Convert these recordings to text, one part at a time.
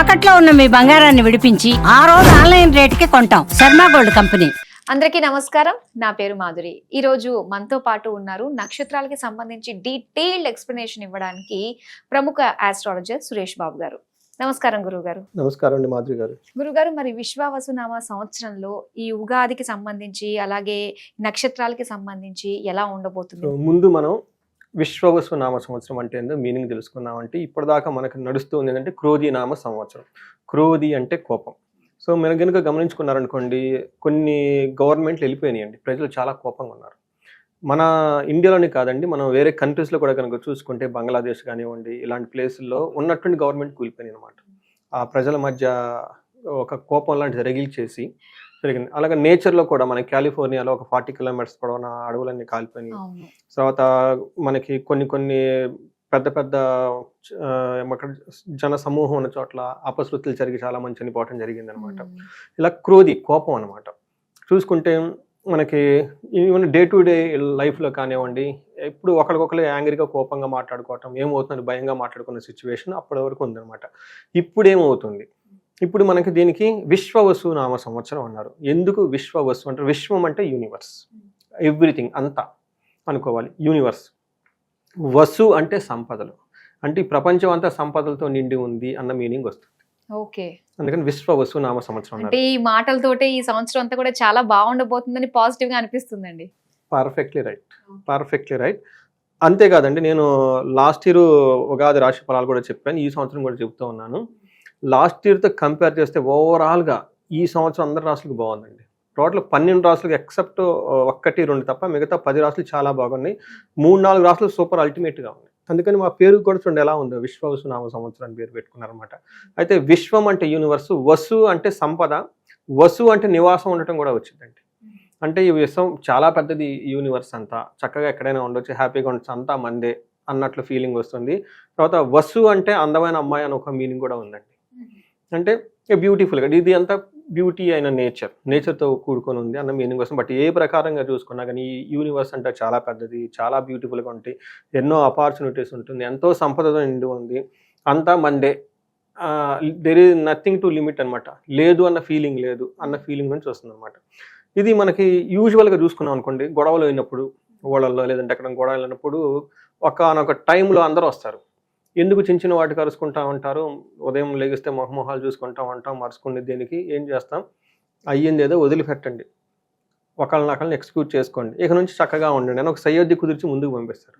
తాకట్లో ఉన్న మీ బంగారాన్ని విడిపించి ఆ రోజు ఆన్లైన్ రేటుకి కొంటాం. Sharma gold company. అందరికీ నమస్కారం. నా పేరు మాధురి. ఈ రోజు మనతో పాటు ఉన్నారు నక్షత్రాలకి సంబంధించి డీటెయిల్డ్ ఎక్స్ప్లెనేషన్ ఇవ్వడానికి ప్రముఖ ఆస్ట్రాలజర్ సురేష్ బాబు గారు. నమస్కారం గురువు గారు. నమస్కారం అండి మాధురి గారు. గురుగారు మరి విశ్వావసునామ సంవత్సరంలో ఈ ఉగాదికి సంబంధించి అలాగే నక్షత్రాలకి సంబంధించి ఎలా ఉండబోతుంది? ముందు మనం విశ్వవసు నామ సంవత్సరం అంటే ఏందో మీనింగ్ తెలుసుకుందామంటే ఇప్పటిదాకా మనకు నడుస్తుంది ఏంటంటే క్రోధి నామ సంవత్సరం. క్రోధి అంటే కోపం. సో మీరు కనుక గమనించుకున్నారనుకోండి కొన్ని గవర్నమెంట్లు వెళ్ళిపోయినాయండి. ప్రజలు చాలా కోపంగా ఉన్నారు. మన ఇండియాలోనే కాదండి మనం వేరే కంట్రీస్లో కూడా కనుక చూసుకుంటే బంగ్లాదేశ్ కానివ్వండి ఇలాంటి ప్లేసుల్లో ఉన్నటువంటి గవర్నమెంట్ కూలిపోయినాయి అనమాట ఆ ప్రజల మధ్య ఒక కోపం లాంటిది రగిల్చేసి జరిగింది. అలాగే నేచర్లో కూడా మన కాలిఫోర్నియాలో ఒక ఫార్టీ కిలోమీటర్స్ పొడవున అడవులన్నీ కాలిపోయినాయి. తర్వాత మనకి కొన్ని కొన్ని పెద్ద పెద్ద జన సమూహం ఉన్న చోట్ల అపశృతులు జరిగి చాలా మంది చనిపోవటం జరిగింది అనమాట. ఇలా క్రోధి కోపం అనమాట. చూసుకుంటే మనకి ఈవెన్ డే టు డే లైఫ్లో కానివ్వండి ఎప్పుడు ఒకరికొకరు యాంగ్రీగా కోపంగా మాట్లాడుకోవటం ఏమవుతుంది భయంగా మాట్లాడుకున్న సిచ్యువేషన్ అప్పటి వరకు ఉందన్నమాట ఇప్పుడు ఏమవుతుంది ఇప్పుడు మనకి దీనికి విశ్వవసు నామ సంవత్సరం అన్నారు. ఎందుకు విశ్వవసు అంటే విశ్వం అంటే యూనివర్స్ ఎవ్రీథింగ్ అంతా అనుకోవాలి. యూనివర్స్ వసు అంటే సంపదలు. అంటే ఈ ప్రపంచం అంతా సంపదలతో నిండి ఉంది అన్న మీనింగ్ వస్తుంది. ఓకే. అందుకని విశ్వవసు నామ సంవత్సరం అంటే ఈ మాటలతోటే ఈ సంవత్సరం అంతా కూడా చాలా బాగుండబోతుందని పాజిటివ్గా అనిపిస్తుందండి. పర్ఫెక్ట్లీ రైట్ పర్ఫెక్ట్లీ రైట్ అంతేకాదండి నేను లాస్ట్ ఇయర్ ఉగాది రాశి ఫలాలు కూడా చెప్పాను. ఈ సంవత్సరం కూడా చెప్తూ ఉన్నాను. లాస్ట్ ఇయర్తో కంపేర్ చేస్తే ఓవరాల్గా ఈ సంవత్సరం అందరి రాష్ట్రాలకు బాగుందండి. టోటల్ పన్నెండు రాష్ట్రాలకు ఎక్సెప్ట్ ఒక్కటి రెండు తప్ప మిగతా పది రాష్ట్రాలు చాలా బాగున్నాయి. మూడు నాలుగు రాష్ట్రాలు సూపర్ అల్టిమేట్గా ఉన్నాయి. అందుకని మా పేరు కూడా చూడండి ఎలా ఉందో విశ్వ నామ సంవత్సరం పేరు పెట్టుకున్నారనమాట అయితే విశ్వం అంటే యూనివర్సు వసు అంటే సంపద వసు అంటే నివాసం ఉండటం కూడా వచ్చిందండి. అంటే ఈ విశ్వం చాలా పెద్దది యూనివర్స్ అంతా. చక్కగా ఎక్కడైనా ఉండొచ్చు హ్యాపీగా ఉండొచ్చు అంతా మందే అన్నట్లు ఫీలింగ్ వస్తుంది. తర్వాత వసు అంటే అందమైన అమ్మాయి అని ఒక మీనింగ్ కూడా ఉందండి. అంటే బ్యూటిఫుల్గా ఇది అంతా బ్యూటీ అయిన నేచర్ నేచర్తో కూడుకొని ఉంది అన్న మీనింగ్ కోసం. బట్ ఏ ప్రకారంగా చూసుకున్నా కానీ ఈ యూనివర్స్ అంటే చాలా పెద్దది చాలా బ్యూటిఫుల్గా ఉంటాయి. ఎన్నో ఆపర్చునిటీస్ ఉంటుంది. ఎంతో సంపదతో నిండి ఉంది. అంతా Monday. There is nothing to limit అనమాట లేదు అన్న ఫీలింగ్ లేదు. అన్న ఫీలింగ్ నుంచి వస్తుంది అనమాట ఇది మనకి యూజువల్గా చూసుకున్నాం అనుకోండి. గొడవలు అయినప్పుడు ఓడల్లో లేదంటే ఎక్కడ గొడవలు అయినప్పుడు ఒకనొక టైంలో అందరూ వస్తారు. ఎందుకు చిన్న చిన్న వాటికి అరుచుకుంటా ఉంటారు? ఉదయం లేగిస్తే మొహమొహాలు చూసుకుంటా ఉంటాం మరుచుకునే దీనికి ఏం చేస్తాం? అయ్యింది ఏదో వదిలిపెట్టండి. ఒకళ్ళని ఒకళ్ళని ఎక్స్క్యూట్ చేసుకోండి. ఇక నుంచి చక్కగా ఉండండి. అని ఒక సయోధ్య కుదిర్చి ముందుకు పంపిస్తారు.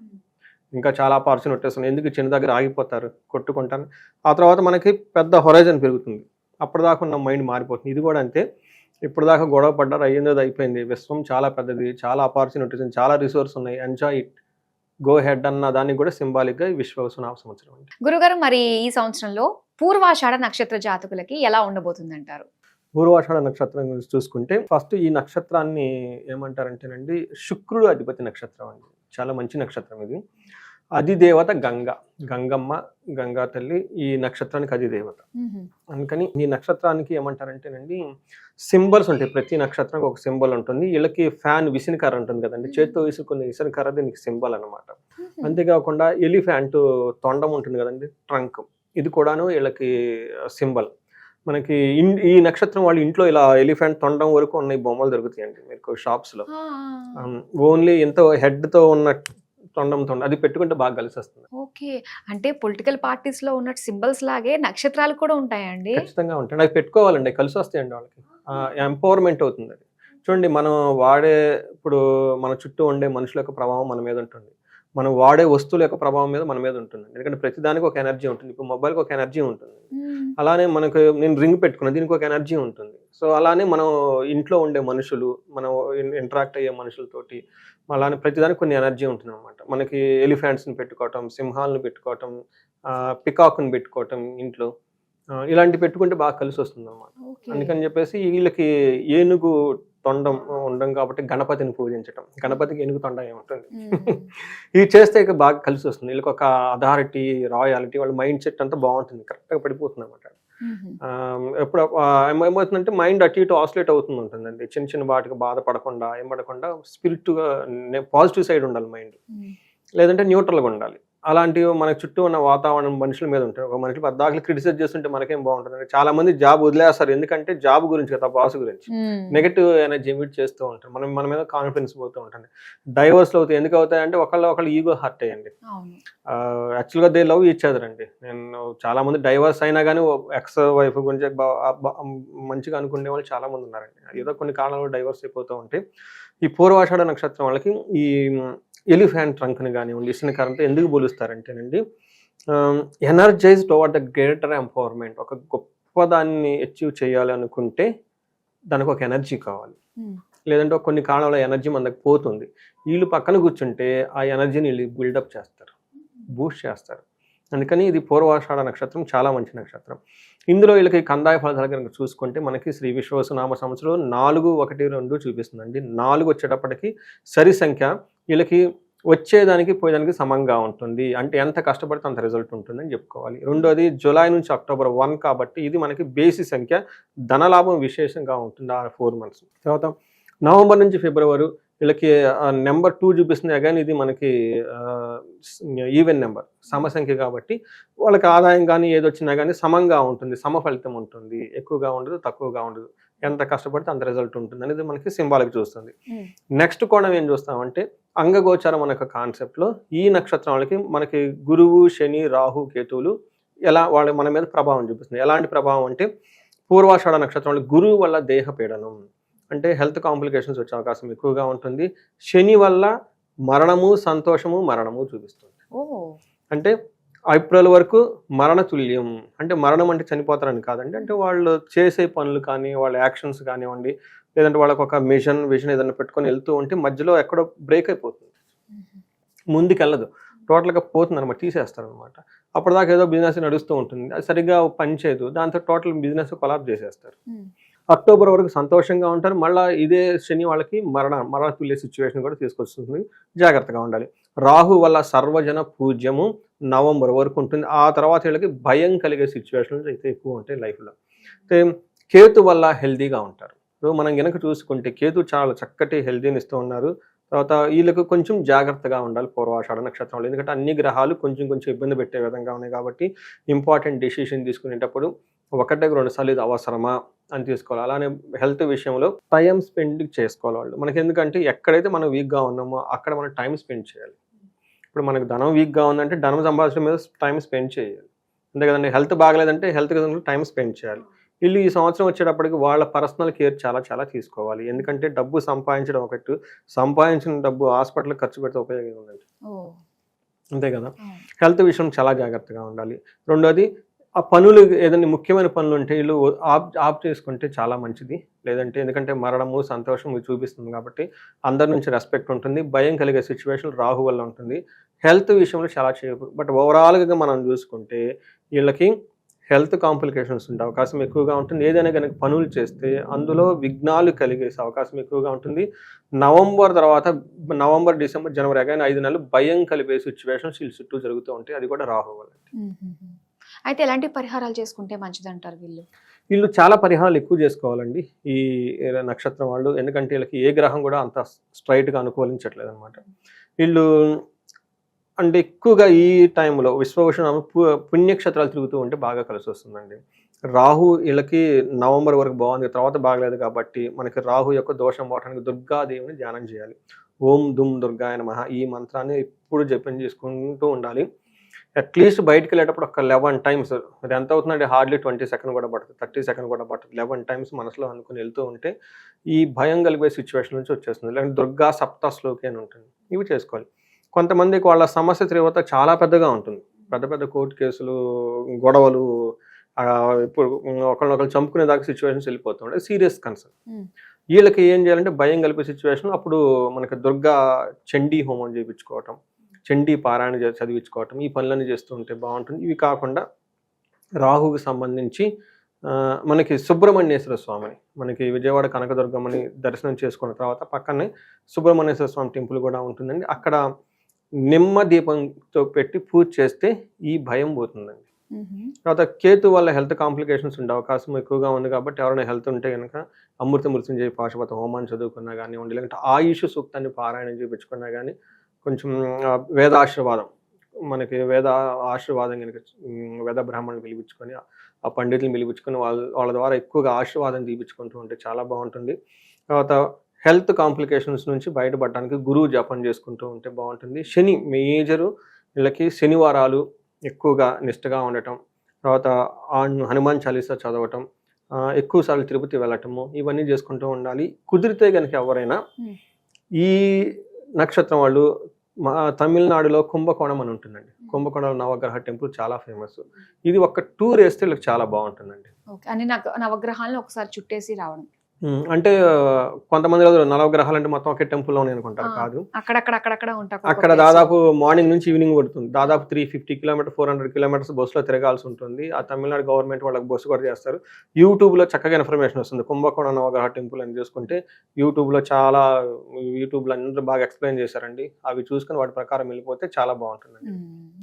ఇంకా చాలా ఆపర్చునిటీస్ ఉన్నాయి ఎందుకు చిన్న దగ్గర ఆగిపోతారు? కొట్టుకుంటాను. ఆ తర్వాత మనకి పెద్ద హొరైజన్ పెరుగుతుంది. అప్పటిదాకా ఉన్న మైండ్ మారిపోతుంది. ఇది కూడా అంతే. ఇప్పటిదాకా గొడవ పడ్డారు అయ్యిందో అయిపోయింది. విశ్వం చాలా పెద్దది చాలా ఆపర్చునిటీస్ చాలా రిసోర్స్ ఉన్నాయి. Enjoy it. గో హెడ్ అన్న దానికి కూడా సింబాలిక్గా విశ్వవసునామ సంవత్సరం అండి. గురుగారు మరి ఈ సంవత్సరంలో పూర్వాషాఢ నక్షత్ర జాతకులకి ఎలా ఉండబోతుందంటారు? పూర్వాషాఢ నక్షత్రం గురించి చూసుకుంటే ఫస్ట్ ఈ నక్షత్రాన్ని ఏమంటారంటేనండి శుక్రుడు అధిపతి నక్షత్రం అండి. చాలా మంచి నక్షత్రం ఇది. అధిదేవత గంగ. గంగమ్మ గంగా తల్లి ఈ నక్షత్రానికి అధిదేవత. అందుకని ఈ నక్షత్రానికి ఏమంటారంటేనండి సింబల్స్ ఉంటాయి. ప్రతి నక్షత్రానికి ఒక సింబల్ ఉంటుంది. వీళ్ళకి ఫ్యాన్ విసినకర్ర ఉంటుంది కదండి. చేతితో విసుకునే విసినకర్ర దీనికి సింబల్ అన్నమాట. అంతేకాకుండా ఎలిఫెంట్ తొండం ఉంటుంది కదండి ట్రంక్. ఇది కూడాను వీళ్ళకి సింబల్. మనకి ఈ నక్షత్రం వాళ్ళు ఇంట్లో ఇలా ఎలిఫెంట్ తొండం వరకు ఉన్న బొమ్మలు దొరుకుతాయండి. మీకు షాప్స్లో. ఓన్లీ ఎంతో హెడ్తో ఉన్న తొండం తొండం అది పెట్టుకుంటే బాగా కలిసి వస్తుంది ఓకే. అంటే పొలిటికల్ పార్టీస్లో ఉన్న సింబల్స్ లాగే నక్షత్రాలు కూడా ఉంటాయండి? ఖచ్చితంగా ఉంటాయి. అవి పెట్టుకోవాలండి కలిసి వస్తాయండి వాళ్ళకి ఎంపవర్మెంట్ అవుతుంది అది. చూడండి మనం వాడే ఇప్పుడు మన చుట్టూ ఉండే మనుషుల యొక్క ప్రభావం మన మీద ఉంటుంది. మనం వాడే వస్తువుల యొక్క ప్రభావం మీద మన మీద ఉంటుంది. ఎందుకంటే ప్రతిదానికి ఒక ఎనర్జీ ఉంటుంది. ఇప్పుడు మొబైల్కి ఒక ఎనర్జీ ఉంటుంది. అలానే మనకు నేను రింగ్ పెట్టుకున్నా దీనికి ఒక ఎనర్జీ ఉంటుంది. సో అలానే మనం ఇంట్లో ఉండే మనుషులు మనం ఇంటరాక్ట్ అయ్యే మనుషులతోటి అలానే ప్రతిదానికి కొన్ని ఎనర్జీ ఉంటుంది అనమాట మనకి ఎలిఫెంట్స్ని పెట్టుకోవటం సింహాలను పెట్టుకోవటం పికాక్ని పెట్టుకోవటం ఇంట్లో. ఇలాంటి పెట్టుకుంటే బాగా కలిసి వస్తుంది అనమాట. అందుకని చెప్పేసి వీళ్ళకి ఏనుగు తొండం ఉండం కాబట్టి గణపతిని పూజించటం. గణపతికి ఏనుగు తొండం ఏముంటుంది. ఇది చేస్తే ఇక బాగా కలిసి వస్తుంది. వీళ్ళకి ఒక అథారిటీ రాయాలిటీ వాళ్ళ మైండ్ సెట్ అంతా బాగుంటుంది. కరెక్ట్గా పడిపోతుంది అనమాట. ఎప్పుడు ఏమవుతుందంటే మైండ్ అటు ఇటు ఆసిలేట్ అవుతుంది ఉంటుందండి చిన్న చిన్న వాటికి బాధపడకుండా ఏం పడకుండా స్పిరిట్గా పాజిటివ్ సైడ్ ఉండాలి మైండ్. లేదంటే న్యూట్రల్గా ఉండాలి. అలాంటివి మన చుట్టూ ఉన్న వాతావరణం మనుషుల మీద ఉంటాయి. ఒక మనిషి పద్దాకులు క్రిటిసైజ్ చేస్తుంటే మనకేం బాగుంటుంది? చాలా మంది జాబ్ వదిలేస్తారు. ఎందుకంటే జాబ్ గురించి కదా బాస్ గురించి. నెగటివ్ ఎనర్జీ ఎమిట్ చేస్తూ ఉంటారు. మనం మన మీద కాన్ఫిడెన్స్ పోతూ ఉంటుంది. డైవర్స్లో అవుతాయి. ఎందుకు అవుతాయి అంటే ఒకళ్ళు ఒకళ్ళు ఈగో హర్ట్ అయ్యండి. యాక్చువల్గా దే లవ్ ఈచ్ అదర్ అండి. నేను చాలా మంది డైవర్స్ అయినా కానీ ఎక్స్ వైఫ్ గురించి మంచిగా అనుకునే వాళ్ళు చాలా మంది ఉన్నారండి. ఏదో కొన్ని కారణాలు డైవర్స్ అయిపోతూ ఉంటాయి ఈ పూర్వాషాఢ నక్షత్రం వాళ్ళకి ఈ ఎలిఫెంట్ ట్రంక్ని కానివ్వండి ఇసిన కరెంట్ ఎందుకు పోలుస్తారంటేనండి energize over the greater empowerment ఒక గొప్ప దాన్ని అచీవ్ చేయాలి అనుకుంటే దానికి ఒక ఎనర్జీ కావాలి. Hmm. లేదంటే కొన్ని కారణాల ఎనర్జీ మన దగ్గర పోతుంది. వీళ్ళు పక్కన కూర్చుంటే ఆ ఎనర్జీని వీళ్ళు బిల్డప్ చేస్తారు బూస్ట్ చేస్తారు. అందుకని ఇది పూర్వాషాఢ నక్షత్రం చాలా మంచి నక్షత్రం. ఇందులో వీళ్ళకి కందాయ ఫలితాలు కనుక చూసుకుంటే మనకి శ్రీ విశ్వవసునామ సంవత్సరం నాలుగు ఒకటి రెండు చూపిస్తుందండి. నాలుగు వచ్చేటప్పటికి సరి సంఖ్య వీళ్ళకి వచ్చేదానికి పోయేదానికి సమంగా ఉంటుంది. అంటే ఎంత కష్టపడితే అంత రిజల్ట్ ఉంటుందని చెప్పుకోవాలి. రెండోది జూలై నుంచి అక్టోబర్ వన్ కాబట్టి ఇది మనకి బేసి సంఖ్య ధనలాభం విశేషంగా ఉంటుంది ఆ ఫోర్ మంత్స్. తర్వాత నవంబర్ నుంచి ఫిబ్రవరి వీళ్ళకి నెంబర్ టూ చూపిస్తుంది. అగైన్ ఇది మనకి ఈవెన్ నెంబర్ సమ సంఖ్య కాబట్టి వాళ్ళకి ఆదాయం కానీ ఏదొచ్చినా కానీ సమంగా ఉంటుంది సమ ఫలితం ఉంటుంది. ఎక్కువగా ఉండదు తక్కువగా ఉండదు. ఎంత కష్టపడితే అంత రిజల్ట్ ఉంటుంది అనేది మనకి సింబాలిక్ చూస్తుంది. Hmm. నెక్స్ట్ కోణం ఏం చూస్తామంటే అంగగోచారం అనే కాన్సెప్ట్లో ఈ నక్షత్రం వాళ్ళకి మనకి గురువు శని రాహు కేతువులు ఎలా వాళ్ళ మన మీద ప్రభావం చూపిస్తుంది ఎలాంటి ప్రభావం అంటే పూర్వాషాఢ నక్షత్రం వాళ్ళకి గురువు వల్ల దేహ పీడనం. అంటే హెల్త్ కాంప్లికేషన్స్ వచ్చే అవకాశం ఎక్కువగా ఉంటుంది. శని వల్ల మరణము సంతోషము మరణము చూపిస్తుంది. అంటే ఏప్రిల్ వరకు మరణ తుల్యం. అంటే మరణం అంటే చనిపోతారని కాదండి. అంటే వాళ్ళు చేసే పనులు కానీ వాళ్ళ యాక్షన్స్ కానివ్వండి లేదంటే వాళ్ళకి ఒక మిషన్ విజన్ ఏదైనా పెట్టుకొని వెళ్తూ ఉంటే మధ్యలో ఎక్కడో బ్రేక్ అయిపోతుంది. ముందుకు వెళ్ళదు టోటల్గా పోతుంది అనమాట తీసేస్తారు అనమాట అప్పటిదాకా ఏదో బిజినెస్ నడుస్తూ ఉంటుంది. అది సరిగ్గా పని చేయదు దాంతో టోటల్ బిజినెస్ కొలాబ్ చేసేస్తారు. అక్టోబర్ వరకు సంతోషంగా ఉంటారు. మళ్ళీ ఇదే శని వాళ్ళకి మరణ మరణ తుల్య సిచ్యువేషన్ కూడా తీసుకొస్తుంది. జాగ్రత్తగా ఉండాలి. రాహు వల్ల సర్వజన పూజ్యము నవంబర్ వరకు ఉంటుంది. ఆ తర్వాత వీళ్ళకి భయం కలిగే సిచ్యువేషన్స్ అయితే ఎక్కువ ఉంటాయి లైఫ్లో అయితే కేతు వల్ల హెల్దీగా ఉంటారు. సో మనం వెనక చూసుకుంటే కేతు చాలా చక్కటి హెల్దీని ఇస్తూ ఉన్నారు. తర్వాత వీళ్ళకు కొంచెం జాగ్రత్తగా ఉండాలి పూర్వాషాఢ నక్షత్రంలో. ఎందుకంటే అన్ని గ్రహాలు కొంచెం కొంచెం ఇబ్బంది పెట్టే విధంగా ఉన్నాయి కాబట్టి ఇంపార్టెంట్ డెసిషన్ తీసుకునేటప్పుడు ఒకటే రెండు సార్లు ఇది అవసరమా అని తీసుకోవాలి. అలానే హెల్త్ విషయంలో టైం స్పెండ్ చేసుకోవాలి వాళ్ళు. మనకి ఎందుకంటే ఎక్కడైతే మనం వీక్గా ఉన్నామో అక్కడ మనం టైం స్పెండ్ చేయాలి. ఇప్పుడు మనకు ధనం వీక్గా ఉందంటే ధనం సంపాదించడం మీద టైం స్పెండ్ చేయాలి. అంతే కదండి. హెల్త్ బాగలేదంటే హెల్త్ టైం స్పెండ్ చేయాలి. వీళ్ళు ఈ సంవత్సరం వచ్చేటప్పటికి వాళ్ళ పర్సనల్ కేర్ చాలా చాలా తీసుకోవాలి. ఎందుకంటే డబ్బు సంపాదించడం ఒకటి సంపాదించిన డబ్బు హాస్పిటల్ ఖర్చు పెడితే ఉపయోగం ఉందండి అంతే కదా. హెల్త్ విషయం చాలా జాగ్రత్తగా ఉండాలి. రెండోది ఆ పనులు ఏదైనా ముఖ్యమైన పనులు ఉంటే వీళ్ళు ఆప్ ఆప్ చేసుకుంటే చాలా మంచిది. లేదంటే ఎందుకంటే మరణము సంతోషం చూపిస్తుంది కాబట్టి అందరి నుంచి రెస్పెక్ట్ ఉంటుంది. భయం కలిగే సిచ్యువేషన్ రాహు వల్ల ఉంటుంది. హెల్త్ విషయంలో చాలా చేయకు బట్ ఓవరాల్గా మనం చూసుకుంటే వీళ్ళకి హెల్త్ కాంప్లికేషన్స్ ఉండే అవకాశం ఎక్కువగా ఉంటుంది. ఏదైనా కనుక పనులు చేస్తే అందులో విఘ్నాలు కలిగే అవకాశం ఎక్కువగా ఉంటుంది. నవంబర్ తర్వాత నవంబర్ డిసెంబర్ జనవరి కానీ ఐదు నెలలు భయం కలిపే సిచ్యువేషన్స్ వీళ్ళ చుట్టూ జరుగుతూ ఉంటాయి. అది కూడా రాహు వల్ల. అయితే ఎలాంటి పరిహారాలు చేసుకుంటే మంచిది అంటారు వీళ్ళు? వీళ్ళు చాలా పరిహారాలు ఎక్కువ చేసుకోవాలండి. ఈ నక్షత్రం వాళ్ళు. ఎందుకంటే వీళ్ళకి ఏ గ్రహం కూడా అంత స్ట్రైట్గా అనుకూలించట్లేదు అనమాట వీళ్ళు అంటే ఎక్కువగా ఈ టైంలో విశ్వభూషణ పు- పుణ్యక్షేత్రాలు తిరుగుతూ ఉంటే బాగా కలిసి వస్తుందండి. రాహు వీళ్ళకి నవంబర్ వరకు బాగుంది. తర్వాత బాగలేదు కాబట్టి మనకి రాహు యొక్క దోషం పోవడానికి దుర్గాదేవిని ధ్యానం చేయాలి. ఓం దుమ్ దుర్గాయ నమ ఈ మంత్రాన్ని ఎప్పుడు జపం చేసుకుంటూ ఉండాలి. అట్లీస్ట్ బయటికి వెళ్ళేటప్పుడు ఒక లెవెన్ టైమ్స్. అది ఎంత అవుతుందండి హార్డ్లీ ట్వంటీ సెకండ్ కూడా పడుతుంది థర్టీ సెకండ్ కూడా పడుతుంది. లెవెన్ టైమ్స్ మనసులో అనుకుని వెళ్తూ ఉంటే ఈ భయం కలిగే సిచ్యువేషన్ నుంచి వచ్చేస్తుంది. లేదంటే దుర్గా సప్త శ్లోకి అని ఉంటుంది. ఇవి చేసుకోవాలి. కొంతమందికి వాళ్ళ సమస్య తీవ్రత చాలా పెద్దగా ఉంటుంది. పెద్ద పెద్ద కోర్టు కేసులు గొడవలు ఇప్పుడు ఒకరినొకరు చంపుకునే దాకా సిచ్యువేషన్స్ వెళ్ళిపోతుండే సీరియస్ కన్సర్న్. వీళ్ళకి ఏం చేయాలంటే భయం కలిపే సిచ్యువేషన్ అప్పుడు మనకి దుర్గా చండీ హోమం చేయించుకోవటం చండీ పారాయణ చదివించుకోవటం ఈ పనులన్నీ చేస్తూ ఉంటే బాగుంటుంది. ఇవి కాకుండా రాహుకి సంబంధించి మనకి సుబ్రహ్మణ్యేశ్వర స్వామిని మనకి విజయవాడ కనకదుర్గమ్మని దర్శనం చేసుకున్న తర్వాత పక్కనే సుబ్రహ్మణ్యేశ్వర స్వామి టెంపుల్ కూడా ఉంటుందండి. అక్కడ నిమ్మ దీపంతో పెట్టి పూజ చేస్తే ఈ భయం పోతుందండి. తర్వాత కేతు వల్ల హెల్త్ కాంప్లికేషన్స్ ఉండే అవకాశం ఎక్కువగా ఉంది కాబట్టి ఎవరైనా హెల్త్ ఉంటే కనుక అమృత మృత్యుంజయ పాశుపత హోమాన్ని చదువుకున్నా కానివ్వండి లేదంటే ఆయుష్ సూక్తాన్ని పారాయణం చేయించుకున్నా కానీ కొంచెం ఆ, వేదాశీర్వాదం. మనకి వేద ఆశీర్వాదం కనుక వేద బ్రాహ్మణులు పిలిపించుకొని ఆ పండితులు పిలిపించుకొని వాళ్ళ వాళ్ళ ద్వారా ఎక్కువగా ఆశీర్వాదం తీపించుకుంటూ ఉంటే చాలా బాగుంటుంది. తర్వాత హెల్త్ కాంప్లికేషన్స్ నుంచి బయటపడడానికి గురువు జపం చేసుకుంటూ ఉంటే బాగుంటుంది. శని మేజరు వీళ్ళకి శనివారాలు ఎక్కువగా నిష్టగా ఉండటం తర్వాత హనుమాన్ చాలీసా చదవటం ఎక్కువసార్లు తిరుపతి వెళ్ళటము ఇవన్నీ చేసుకుంటూ ఉండాలి. కుదిరితే కనుక ఎవరైనా. ఈ నక్షత్రం వాళ్ళు మా తమిళనాడులో కుంభకోణం అని ఉంటుందండి. కుంభకోణం నవగ్రహ టెంపుల్ చాలా ఫేమస్. ఇది ఒక టూర్ వేస్తే వీళ్ళకి చాలా బాగుంటుందండి. ఓకే. అన్ని నవగ్రహాలను ఒకసారి చుట్టేసి రావడం. అంటే కొంతమంది రోజులు నవగ్రహాలు అంటే మొత్తం ఒకే టెంపుల్లోనే అనుకుంటారు కాదు. అక్కడక్కడ అక్కడక్కడ అక్కడ దాదాపు మార్నింగ్ నుంచి ఈవినింగ్ పడుతుంది. దాదాపు three fifty kilometer four hundred kilometers బస్సులో తిరగాల్సి ఉంటుంది. ఆ తమిళనాడు గవర్నమెంట్ వాళ్ళకి బస్సు కూడా చేస్తారు. యూట్యూబ్లో చక్కగా ఇన్ఫర్మేషన్ వస్తుంది. కుంభకోణ నవగ్రహ టెంపుల్ అని చూసుకుంటే యూట్యూబ్లో చాలా యూట్యూబ్లో అందరూ బాగా ఎక్స్ప్లెయిన్ చేశారండి. అవి చూసుకుని వాటి ప్రకారం వెళ్ళిపోతే చాలా బాగుంటుందండి.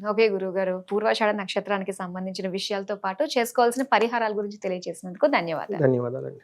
ఓకే గురువు గారు పూర్వాషాఢ నక్షత్రానికి సంబంధించిన విషయాలతో పాటు చేసుకోవాల్సిన పరిహారాల గురించి తెలియజేసినందుకు ధన్యవాదాలు. ధన్యవాదాలండి.